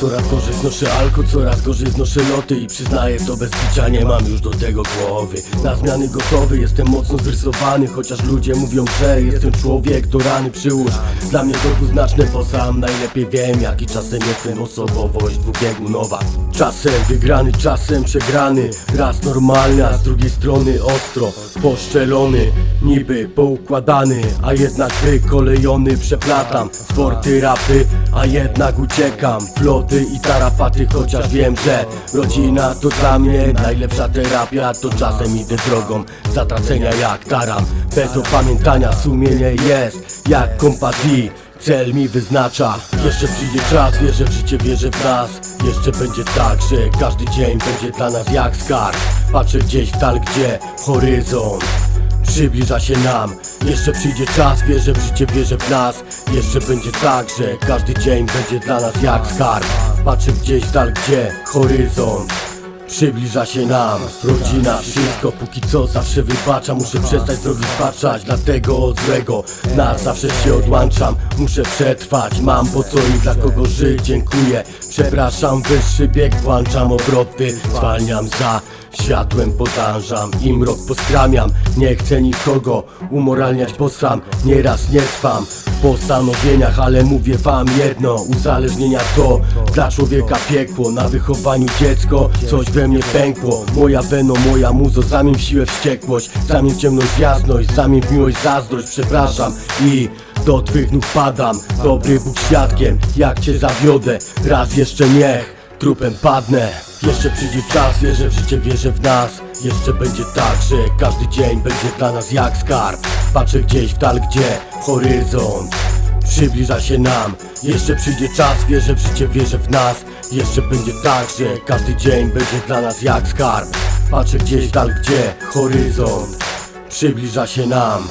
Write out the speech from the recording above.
Coraz gorzej znoszę alko, coraz gorzej znoszę loty I przyznaję to bez bicia, nie mam już do tego głowy. Na zmiany gotowy, jestem mocno zrysowany Chociaż ludzie mówią, że jestem człowiek do rany przyłóż. Dla mnie to dwuznaczne, bo sam najlepiej wiem Jaki czasem jestem osobowość dwubiegunowa Czasem wygrany, czasem przegrany Raz normalny, a z drugiej strony ostro Poszczelony, niby poukładany A jednak wykolejony Przeplatam sporty, rapy, a jednak uciekam Ploty i tarapaty, chociaż wiem, że Rodzina to dla mnie najlepsza terapia. To czasem idę drogą zatracenia jak taram. Bez opamiętania sumienie jest jak kompas i Cel mi wyznacza Jeszcze przyjdzie czas, wierzę w życie, wierzę w nas. Jeszcze będzie tak, że każdy dzień będzie dla nas jak skarb. Patrzę gdzieś w dal, gdzie horyzont Przybliża się nam. Jeszcze przyjdzie czas, wierzę w życie, wierzę w nas Jeszcze będzie tak, że każdy dzień będzie dla nas jak skarb. Patrzę gdzieś dal, gdzie horyzont. Przybliża się nam rodzina, wszystko. Póki co zawsze wybacza Muszę przestać drogi zbaczać, dlatego od złego Na zawsze się odłączam, muszę przetrwać Mam po co i dla kogo żyć, dziękuję Przepraszam, wyższy bieg, włączam obroty. Zwalniam za światłem, podążam I mrok poskramiam, nie chcę nikogo umoralniać, bo sam nieraz nie trwam postanowieniach, ale mówię wam jedno Uzależnienia to dla człowieka piekło Na wychowaniu dziecko, coś we mnie pękło. Moja weno, moja muzo, zamień w siłę wściekłość Zamień w ciemność jasność, zamień w miłość zazdrość Przepraszam i do twych nóg padam. Dobry Bóg świadkiem, jak cię zawiodę Raz jeszcze niech trupem padnę. Jeszcze przyjdzie czas, wierzę w życie, wierzę w nas. Jeszcze będzie tak, że każdy dzień będzie dla nas jak skarb Patrzę gdzieś w dal, gdzie horyzont Przybliża się nam. Jeszcze przyjdzie czas, wierzę w życie, wierzę w nas. Jeszcze będzie tak, że każdy dzień będzie dla nas jak skarb. Patrzę gdzieś w dal, gdzie horyzont Przybliża się nam